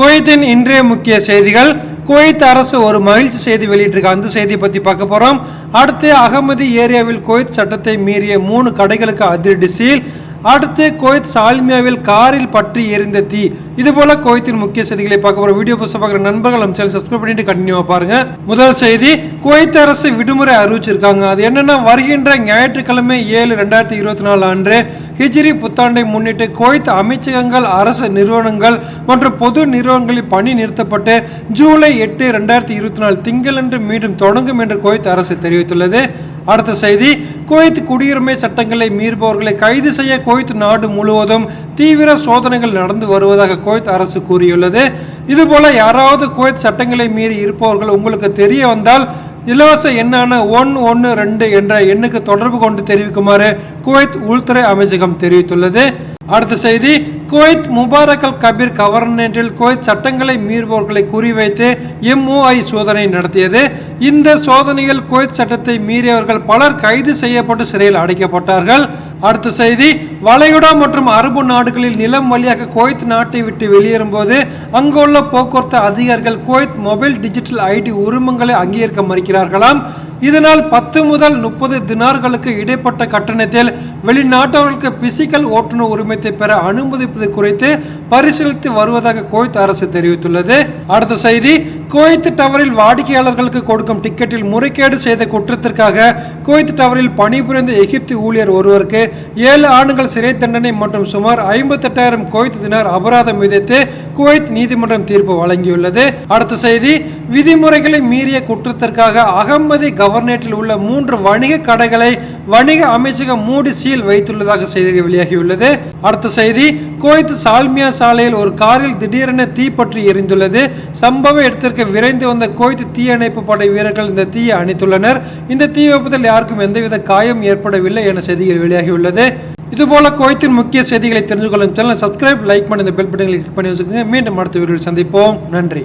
குவைத்தின் இன்றைய முக்கிய செய்திகள். குவைத் அரசு ஒரு மகிழ்ச்சி செய்தி வெளியிட்டிருக்க. அந்த செய்தியை பற்றி பார்க்க போகிறோம் அடுத்து அகமதி ஏரியாவில் குவைத் சட்டத்தை மீறிய மூணு கடைகளுக்கு அதிரடி சீல். அடுத்து கோயத் சால்மியாவில் காரில் பற்றி எரிந்த தீ. இது போல முக்கிய செய்திகளை பார்க்க போற வீடியோ புதுசாக பார்க்குற நண்பர்கள் நம்ம சேனல் சப்ஸ்கிரைப் பண்ணிட்டு கண்டினியூவா பாருங்க. முதல் செய்தி குவைத் அரசு விடுமுறை அறிவிச்சிருக்காங்க. அது என்னன்னா வருகின்ற ஞாயிற்றுக்கிழமை ஏழு ரெண்டாயிரத்தி இருபத்தி நாலு அன்று ஹிஜ்ரி புத்தாண்டை முன்னிட்டு குவைத் அமைச்சகங்கள் அரசு நிறுவனங்கள் மற்றும் பொது நிறுவனங்களில் பணி நிறுத்தப்பட்டு ஜூலை எட்டு ரெண்டாயிரத்தி இருபத்தி நாலு திங்களன்று மீண்டும் தொடங்கும் என்று குவைத் அரசு தெரிவித்துள்ளது. அடுத்த செய்தி குவைத் குடியுரிமை சட்டங்களை மீறுபவர்களை கைது செய்ய குவைத் நாடு முழுவதும் தீவிர சோதனைகள் நடந்து வருவதாக குவைத் அரசு கூறியுள்ளது. இதுபோல யாராவது குவைத் சட்டங்களை மீறி இருப்பவர்கள் உங்களுக்கு தெரிய வந்தால் இலவச எண்ணான ஒன் ஒன்று ரெண்டு என்ற எண்ணுக்கு தொடர்பு கொண்டு தெரிவிக்குமாறு குவைத் உள்துறை அமைச்சகம் தெரிவித்துள்ளது. அடுத்த செய்தி குவைத் முபாரக் அல் கபீர் கவர்னரில் குவைத் சட்டங்களை மீறுபவர்களை குறிவைத்து எம்ஓஐ சோதனை நடத்தியது. இந்த சோதனையில் குவைத் சட்டத்தை மீறியவர்கள் பலர் கைது செய்யப்பட்டு சிறையில் அடைக்கப்பட்டார்கள். அடுத்த செய்தி வளைகுடா மற்றும் அரபு நாடுகளில் நிலம் வழியாக குவைத் நாட்டை விட்டு வெளியேறும் போது அங்குள்ள போக்குவரத்து அதிகாரிகள் குவைத் மொபைல் டிஜிட்டல் ஐடி உரிமங்களை அங்கீகரிக்க மறுக்கிறார்களாம். இதனால் பத்து முதல் முப்பது தினார்களுக்கு இடைப்பட்ட கட்டணத்தில் வெளிநாட்டவர்களுக்கு பிசிக்கல் ஓட்டுநர் உரிமத்தை பெற அனுமதிப்பது குறித்து பரிசீலித்து வருவதாக குவைத் அரசு தெரிவித்துள்ளது. அடுத்த செய்தி குவைத் டவரில் வாடிக்கையாளர்களுக்கு கொடுக்கும் டிக்கெட்டில் முறைகேடு செய்த குற்றத்திற்காக குவைத் டவரில் பணிபுரிந்த எகிப்து ஊழியர் ஒருவருக்கு ஏழு ஆண்டுகள் சிறை தண்டனை மற்றும் சுமார் ஐம்பத்தெட்டாயிரம் குவைத் தினார் அபராதம் விதித்து குவைத் நீதிமன்றம் தீர்ப்பு வழங்கியுள்ளது. அடுத்த செய்தி விதிமுறைகளை மீறிய குற்றத்திற்காக அகமதி கவர்னேட்டில் உள்ள மூன்று வணிக கடைகளை வணிக அமைச்சகம் மூடி சீல் வைத்துள்ளதாக செய்திகள் வெளியாகியுள்ளது. அடுத்த செய்தி குவைத் சால்மியா சாலையில் ஒரு காரில் திடீரென தீ பற்றி எரிந்துள்ளது. சம்பவ இடத்திற்கு விரைந்து வந்த குவைத் தீயணைப்பு படை வீரர்கள் இந்த தீயை அணைத்துள்ளனர். இந்த தீ விபத்தில் யாருக்கும் எந்தவித காயம் ஏற்படவில்லை என செய்திகள் வெளியாகியுள்ளது. இதுபோல் குவைத்தின் முக்கிய செய்திகளை தெரிந்து கொள்ளும் சேனல் சப்ஸ்கிரைப் லைக் பண்ணி இந்த பெல் பட்டனை கிளிக் பண்ணி வச்சுக்கோங்க. மீண்டும் அடுத்த வீடியோவில் சந்திப்போம். நன்றி.